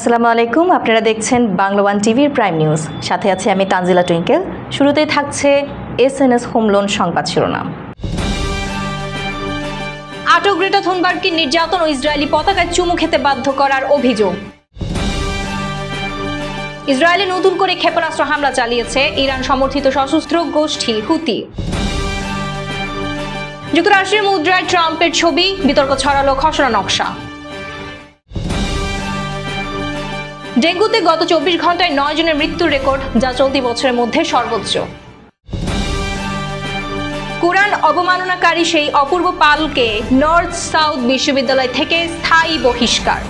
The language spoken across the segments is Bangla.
আসসালামু আলাইকুম। আপনারা দেখছেন বাংলা ওয়ান টিভির প্রাইম নিউজ। সাথে আছে আমি তানজিলা টুইঙ্কেল। শুরুতেই থাকছে S N S home loan সংবাদ শিরোনাম। আটক গ্রেটা থুনবার্গকে নির্যাতন ও ইসরায়েলি পতাকায় চুমু খেতে বাধ্য করার অভিযোগ। ইসরায়েলে নতুন করে ক্ষেপণাস্ত্র হামলা চালিয়েছে ইরান সমর্থিত সশস্ত্র গোষ্ঠী হুতি। যুক্তরাষ্ট্রের মুদ্রায় ট্রাম্পের ছবি, বিতর্ক ছড়ালো খসড়া নকশা। ডেঙ্গুতে গত চব্বিশ ঘন্টায় নয় জনের মৃত্যুর রেকর্ড, যা চলতি বছরের মধ্যে সর্বোচ্চ। কোরআন অবমাননাকারী সেই অপূর্ব পালকে নর্থ সাউথ বিশ্ববিদ্যালয় থেকে স্থায়ী বহিষ্কার।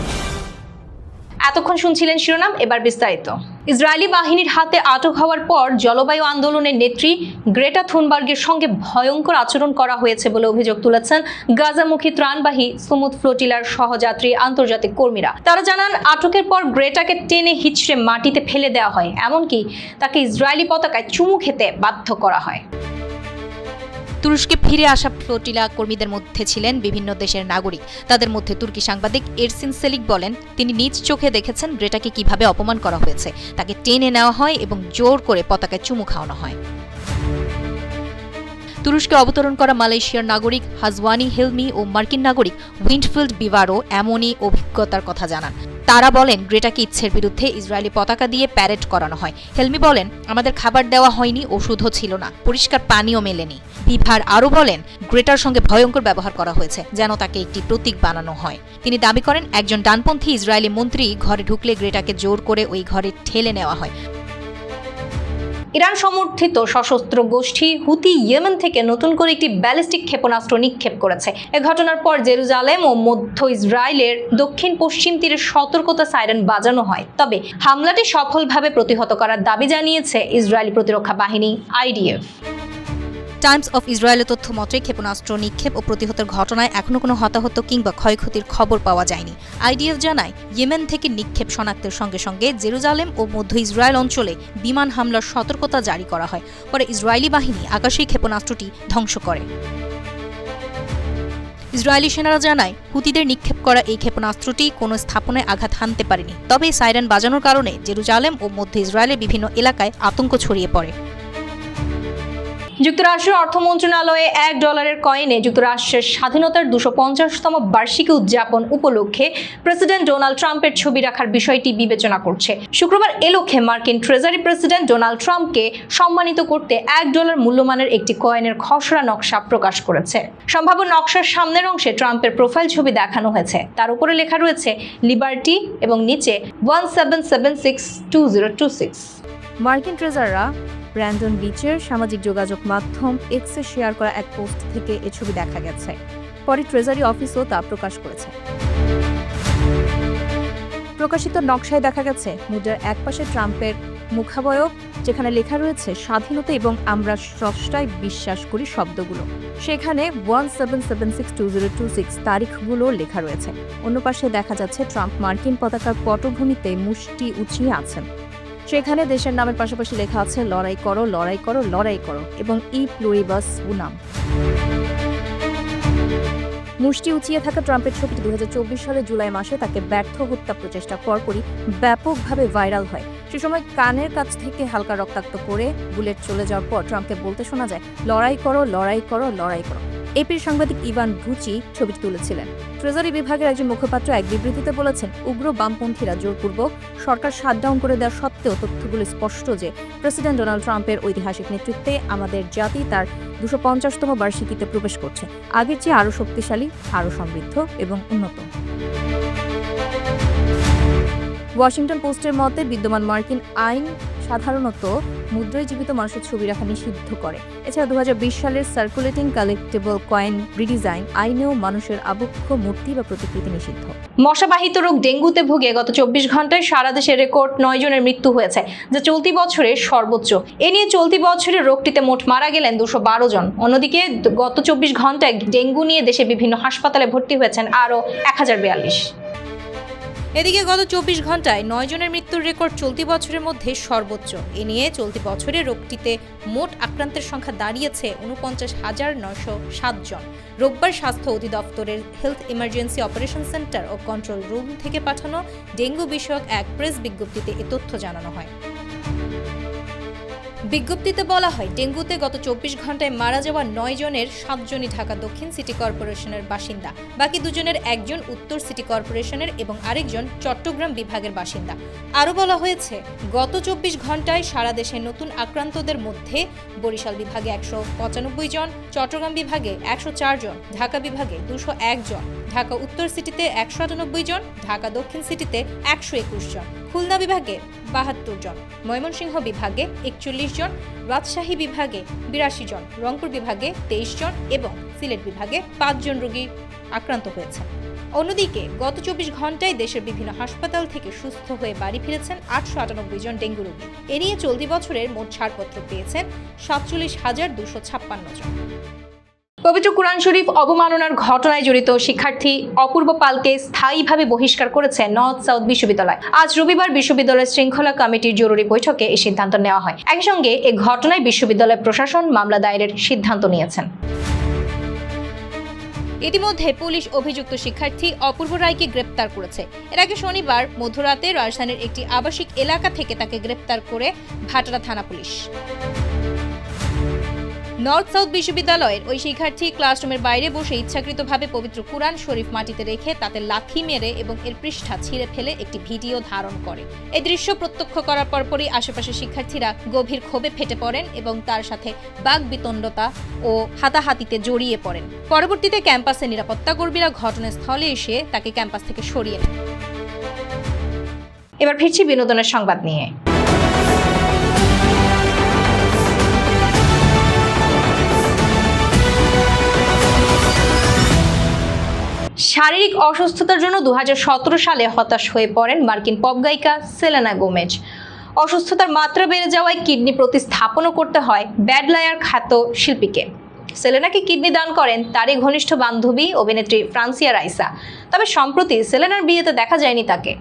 এতক্ষণ শুনছিলেন শিরোনাম, এবার বিস্তারিত। ইসরায়েলি বাহিনীর হাতে আটক হওয়ার পর জলবায়ু আন্দোলনের নেত্রী গ্রেটা থুনবার্গের সঙ্গে ভয়ঙ্কর আচরণ করা হয়েছে বলে অভিযোগ তুলেছেন গাজামুখী ত্রাণবাহী সুমুদ ফ্লোটিলার সহযাত্রী আন্তর্জাতিক কর্মীরা। তারা জানান, আটকের পর গ্রেটাকে টেনে হিচড়ে মাটিতে ফেলে দেওয়া হয়, এমনকি তাকে ইসরায়েলি পতাকায় চুমু খেতে বাধ্য করা হয়। তুরস্কে ফিরে আসা ফ্লোটিলা কর্মীদের মধ্যে ছিলেন বিভিন্ন দেশের নাগরিক। তাদের মধ্যে তুর্কি সাংবাদিক এরসিন সেলিক বলেন, তিনি নিজ চোখে দেখেছেন গ্রেটাকে কীভাবে অপমান করা হয়েছে। তাকে টেনে নেওয়া হয় এবং জোর করে পতাকায় চুমু খাওয়ানো হয়। তুরস্কে অবতরণ করা মালয়েশিয়ার নাগরিক হাজওয়ানি হেলমি ও মার্কিন নাগরিক উইন্ডফিল্ড বিভারও এমনই অভিজ্ঞতার কথা জানান। তারা বলেন গ্রেটাকে ইচ্ছের বিরুদ্ধে ইসরায়েলি পতাকা দিয়ে প্যারেড করানো হয়। হেলমি বলেন, আমাদের খাবার দেওয়া হয়নি, ওষুধও ছিল না, পরিষ্কার পানিও মেলেনি। বিভার আরও বলেন, গ্রেটার সঙ্গে ভয়ঙ্কর ব্যবহার করা হয়েছে, যেন তাকে একটি প্রতীক বানানো হয়। তিনি দাবি করেন, একজন ডানপন্থী ইসরায়েলি মন্ত্রী ঘরে ঢুকলে গ্রেটাকে জোর করে ওই ঘরে ঠেলে নেওয়া হয়। ইরান সমর্থিত সশস্ত্র গোষ্ঠী হুতি ইয়েমেন থেকে নতুন করে একটি ব্যালিস্টিক ক্ষেপণাস্ত্র নিক্ষেপ করেছে। এ ঘটনার পর জেরুজালেম ও মধ্য ইসরায়েলের দক্ষিণ পশ্চিম তীরে সতর্কতা সাইরেন বাজানো হয়। তবে হামলাটি সফলভাবে প্রতিহত করার দাবি জানিয়েছে ইসরায়েলি প্রতিরক্ষা বাহিনী, আইডিএফ। টাইমস অফ ইসরায়েলের তথ্য মতে, ক্ষেপণাস্ত্র নিক্ষেপ ও প্রতিহতের ঘটনায় এখনও কোনো হতাহত কিংবা ক্ষয়ক্ষতির খবর পাওয়া যায়নি। আইডিএফ জানায়, ইয়েমেন থেকে নিক্ষেপ শনাক্তের সঙ্গে সঙ্গে জেরুজালেম ও মধ্য ইসরায়েল অঞ্চলে বিমান হামলার সতর্কতা জারি করা হয়। পরে ইসরায়েলি বাহিনী আকাশেই ক্ষেপণাস্ত্রটি ধ্বংস করে। ইসরায়েলি সেনারা জানায়, হুতিদের নিক্ষেপ করা এই ক্ষেপণাস্ত্রটি কোনো স্থাপনায় আঘাত হানতে পারেনি। তবে সাইরেন বাজানোর কারণে জেরুজালেম ও মধ্য ইসরায়েলের বিভিন্ন এলাকায় আতঙ্ক ছড়িয়ে পড়ে। যুক্তরাষ্ট্রের অর্থ মন্ত্রণালয়ে এক ডলারের কয়েনে যুক্তরাষ্ট্রের স্বাধীনতার দুশো পঞ্চাশতম বার্ষিকী উদযাপন উপলক্ষে প্রেসিডেন্ট ডোনাল্ড ট্রাম্পের ছবি রাখার বিষয়টি বিবেচনা করছে। শুক্রবার এ লক্ষ্যে মার্কিন ট্রেজারি প্রেসিডেন্ট ডোনাল্ড ট্রাম্পকে সম্মানিত করতে এক ডলার মূল্যমানের একটি কয়েনের খসড়া নকশা প্রকাশ করেছে। সম্ভাব্য নকশার সামনের অংশে ট্রাম্পের প্রোফাইল ছবি দেখানো হয়েছে। তার উপরে লেখা রয়েছে, লিবার্টি এবং নিচে, one seven seven six two zero two six. মার্কিন ট্রেজাররা ব্র্যান্ডন বিচের সামাজিক যোগাযোগ মাধ্যম এক্সে শেয়ার করা এক পোস্ট থেকে এ ছবি দেখা গেছে। পরে ট্রেজারি অফিসও তা প্রকাশ করেছে। প্রকাশিত নকশায় দেখা গেছে, মুদ্রার একপাশে ট্রাম্পের মুখাবয়ব, যেখানে লেখা রয়েছে, স্বাধীনতা এবং আমরা স্রষ্টায় বিশ্বাস করি শব্দগুলো। সেখানে one seven seven six two zero two six তারিখগুলো লেখা রয়েছে। অন্য পাশে দেখা যাচ্ছে, ট্রাম্প মার্কিন পতাকার পটভূমিতে মুষ্টি উঁচিয়ে আছেন। সেখানে দেশের নামের পাশাপাশি লেখা আছে, লড়াই করো লড়াই করো লড়াই করো এবং ই প্লুরিবাস উনাম মুষ্টি উঁচিয়ে থাকা ট্রাম্পের ছবিটি দু সালে জুলাই মাসে তাকে ব্যর্থ হত্যা প্রচেষ্টা পরপরই ব্যাপকভাবে ভাইরাল হয়। সে সময় কানের কাছ থেকে হালকা রক্তাক্ত করে বুলেট চলে যাওয়ার পর ট্রাম্পকে বলতে শোনা যায়, লড়াই করো লড়াই করো লড়াই করো। এপির সাংবাদিক ইভান ভুচি ছবিটি তুলেছিলেন। ট্রেজারি বিভাগের একজন মুখপাত্র এক বিবৃতিতে বলেছেন, উগ্র বামপন্থীরা জোরপূর্বক সরকার শাটডাউন করে দেওয়া সত্ত্বেও তথ্যগুলো স্পষ্ট যে প্রেসিডেন্ট ডোনাল্ড ট্রাম্পের ঐতিহাসিক নেতৃত্বে আমাদের জাতি তার দুশো পঞ্চাশতম বার্ষিকীতে প্রবেশ করছে। আগের চেয়ে আরও শক্তিশালী, আরও সমৃদ্ধ এবং উন্নত। ওয়াশিংটন পোস্টের মতে, বিদ্যমান মার্কিন আইন সাধারণত মুদ্রায় জীবিত মানুষের ছবি রাখা নিষিদ্ধ করে। এছাড়া দু হাজার বিশ সালের সার্কুলেটিং কালেক্টেবল কয়েন রিডিজাইন আইনেও মানুষের আবক্ষ, মূর্তি বা প্রতিকৃতি নিষিদ্ধ। মশাবাহিত রোগ ডেঙ্গুতে ভুগে গত চব্বিশ ঘন্টায় সারা দেশে রেকর্ড নয় জনের মৃত্যু হয়েছে, যা চলতি বছরের সর্বোচ্চ। এ নিয়ে চলতি বছরে রোগটিতে মোট মারা গেলেন দুশো বারো জন। অন্যদিকে গত চব্বিশ ঘন্টায় ডেঙ্গু নিয়ে দেশে বিভিন্ন হাসপাতালে ভর্তি হয়েছেন আরও এক হাজার বিয়াল্লিশ। এদিকে গত চব্বিশ ঘন্টায় নয় জনের মৃত্যুর রেকর্ড চলতি বছরের মধ্যে সর্বোচ্চ। এ নিয়ে চলতি বছরে রোগটিতে মোট আক্রান্তের সংখ্যা দাঁড়িয়েছে উনপঞ্চাশ হাজার নয়শো জন। রোববার স্বাস্থ্য অধিদপ্তরের হেলথ ইমার্জেন্সি অপারেশন সেন্টার ও কন্ট্রোল রুম থেকে পাঠানো ডেঙ্গু বিষয়ক এক প্রেস বিজ্ঞপ্তিতে এ তথ্য জানানো হয়। বিজ্ঞপ্তিতে বলা হয়, ডেঙ্গুতে গত চব্বিশ ঘন্টায় মারা যাওয়া নয় জনের সাতজনই ঢাকা দক্ষিণ সিটি কর্পোরেশনের বাসিন্দা। বাকি দুজনের একজন উত্তর সিটি কর্পোরেশনের এবং আরেকজন চট্টগ্রাম বিভাগের বাসিন্দা। আরও বলা হয়েছে, গত চব্বিশ ঘন্টায় সারা দেশে নতুন আক্রান্তদের মধ্যে বরিশাল বিভাগে একশো পঁচানব্বই জন, চট্টগ্রাম বিভাগে একশো চার জন, ঢাকা বিভাগে দুশো জন। ঢাকা উত্তর সিটিতে একশো আটানব্বই জন, ঢাকা দক্ষিণ সিটিতে একশো একুশ জন, খুলনা বিভাগে বাহাত্তর জন, ময়মনসিংহ বিভাগে একচল্লিশ জন, রাজশাহী বিভাগে বিরাশি জন, রংপুর বিভাগে তেইশ জন এবং সিলেট বিভাগে পাঁচজন রোগী আক্রান্ত হয়েছে। অন্যদিকে গত চব্বিশ ঘন্টায় দেশের বিভিন্ন হাসপাতাল থেকে সুস্থ হয়ে বাড়ি ফিরেছেন আটশো আটানব্বই জন ডেঙ্গু রোগী। এ নিয়ে চলতি বছরের মোট ছাড়পত্র পেয়েছেন সাতচল্লিশ হাজার দুশো ছাপ্পান্ন জন। পবিত্র কোরআন শরীফ অবমাননার ঘটনায় জড়িত শিক্ষার্থী অপূর্ব পালকে স্থায়ীভাবে বহিষ্কার করেছে নর্থ সাউথ বিশ্ববিদ্যালয়। আজ রবিবার বিশ্ববিদ্যালয়ের শৃঙ্খলা কমিটির জরুরি বৈঠকে এই সিদ্ধান্ত নেওয়া হয়। একই সঙ্গে এ ঘটনায় বিশ্ববিদ্যালয় প্রশাসন মামলা দায়েরের সিদ্ধান্ত নিয়েছেন। ইতিমধ্যে পুলিশ অভিযুক্ত শিক্ষার্থী অপূর্ব রায়কে গ্রেপ্তার করেছে। এর আগে শনিবার মধ্যরাতে রাজধানীর একটি আবাসিক এলাকা থেকে তাকে গ্রেপ্তার করে ভাটারা থানা পুলিশ। নর্থ সাউথ বিশ্ববিদ্যালয়ের ওই শিক্ষার্থী ক্লাসরুমের বাইরে বসে ইচ্ছাকৃতভাবে পবিত্র কুরআন শরীফ মাটিতে রেখে তাতে লাথি মেরে এবং এর পৃষ্ঠা ছিঁড়ে ফেলে একটি ভিডিও ধারণ করে। এই দৃশ্য প্রত্যক্ষ করার পরপরই আশেপাশের শিক্ষার্থীরা গভীর ক্ষোভে ফেটে পড়েন এবং তার সাথে বাঘ বিতণ্ডতা ও হাতাহাতিতে জড়িয়ে পড়েন। পরবর্তীতে ক্যাম্পাসের নিরাপত্তা কর্মীরা ঘটনাস্থলে এসে তাকে ক্যাম্পাস থেকে সরিয়ে নেন। এবার ফিরছি বিনোদনের সংবাদ নিয়ে। শারীরিক অসুস্থতার জন্য দু হাজার সতেরো সালে হতাশ হয়ে পড়েন মার্কিন পপ গায়িকা সেলেনা গোমেজ। অসুস্থতার মাত্রা বেড়ে যাওয়ায় কিডনি প্রতিস্থাপনও করতে হয় ব্যাডলায়ার খ্যাত শিল্পীকে। সেলেনাকে কিডনি দান করেন তারই ঘনিষ্ঠ বান্ধবী, অভিনেত্রী ফ্রান্সিয়া রাইসা। তবে সম্প্রতি সেলেনার বিয়েতে দেখা যায়নি তাকে।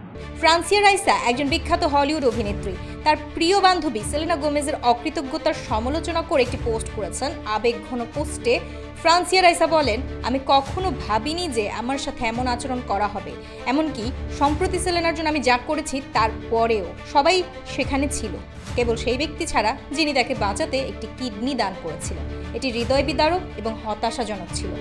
ফ্রান্সিয়া রাইসা একজন বিখ্যাত হলিউড অভিনেত্রী। তার প্রিয় বান্ধবী সেলেনা গোমেজের অকৃতজ্ঞতার সমালোচনা করে একটি পোস্ট করেছেন আবেগঘন পোস্টে। ফ্রান্সিয়া রাইসা বলেন, আমি কখনো ভাবিনি যে আমার সাথে এমন আচরণ করা হবে। এমনকি সম্প্রতি সেলেনার জন্য আমি যা করেছি তারপরেও সবাই সেখানে ছিল। কেবল সেই ব্যক্তি ছাড়া যিনি তাকে বাঁচাতে একটি কিডনি দান করেছিলেন। এটি হৃদয় বিদারক এবং হতাশাজনক ছিল।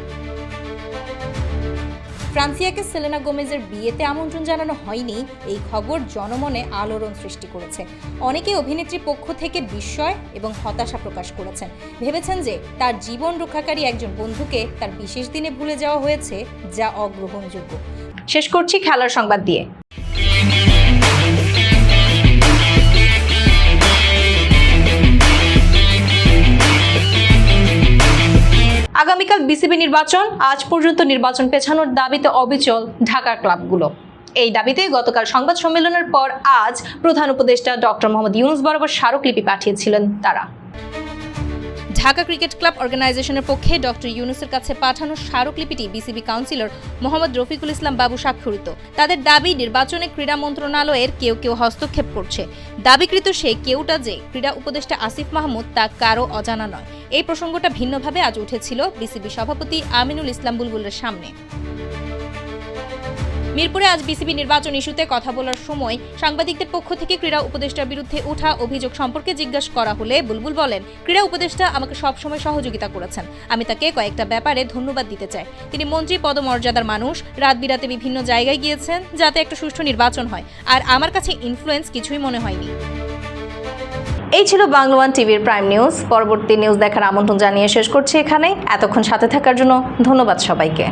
ফ্রান্সিয়াকে সেলেনা গোমেজের বিয়েতে আমন্ত্রণ জানানো হয়নি, এই খবর জনমনে আলোড়ন সৃষ্টি করেছে। অনেকেই অভিনেত্রী পক্ষ থেকে বিস্ময় এবং হতাশা প্রকাশ করেছেন। ভেবেছেন যে তার জীবন রক্ষাকারী একজন বন্ধুকে তার বিশেষ দিনে ভুলে যাওয়া হয়েছে, যা অগ্রহণযোগ্য। শেষ করছি খেলার সংবাদ দিয়ে। আগামীকাল বিসিবি নির্বাচন, আজ পর্যন্ত নির্বাচন পেছানোর দাবিতে অবিচল ঢাকার ক্লাবগুলো। এই দাবিতে গতকাল সংবাদ সম্মেলনের পর আজ প্রধান উপদেষ্টা ডক্টর মোহাম্মদ ইউনুস বরাবর স্মারকলিপি পাঠিয়েছিলেন তারা। ঢাকা ক্রিকেট ক্লাব অর্গানাইজেশনের পক্ষে ডক্টর ইউনুসের কাছে পাঠানো স্মারকলিপিটি বিসিবি কাউন্সিলর মোহাম্মদ রফিকুল ইসলাম বাবু স্বাক্ষরিত। তাদের দাবি, নির্বাচনে ক্রীড়া মন্ত্রণালয়ের কেউ কেউ হস্তক্ষেপ করছে। দাবিকৃত সেই কেউটা যে ক্রীড়া উপদেষ্টা আসিফ মাহমুদ তা কারও অজানা নয়। এই প্রসঙ্গটা ভিন্নভাবে আজ উঠেছিল বিসিবি সভাপতি আমিনুল ইসলাম বুলবুলের সামনে। মিরপুরে আজ বিসিবি নির্বাচন ইস্যুতে কথা বলার সময় সাংবাদিকদের পক্ষ থেকে ক্রীড়া উপদেষ্টার বিরুদ্ধে ওঠা অভিযোগ সম্পর্কে জিজ্ঞাসা করা হলে বুলবুল বলেন, ক্রীড়া উপদেষ্টা আমাকে সবসময় সহযোগিতা করেছেন। আমি তাকে কয়েকটা ব্যাপারে ধন্যবাদ দিতে চাই। তিনি মন্ত্রী, পদমর্যাদার মানুষ, রাত বিরাতে বিভিন্ন জায়গায় গিয়েছেন যাতে একটা সুষ্ঠু নির্বাচন হয়। আর আমার কাছে ইনফ্লুয়েন্স কিছুই মনে হয়নি। এই ছিল বাংলা ওয়ান টিভির প্রাইম নিউজ। পরবর্তী নিউজ দেখার আমন্ত্রণ জানিয়ে শেষ করছি এখানে এতক্ষণ সাথে থাকার জন্য ধন্যবাদ সবাইকে।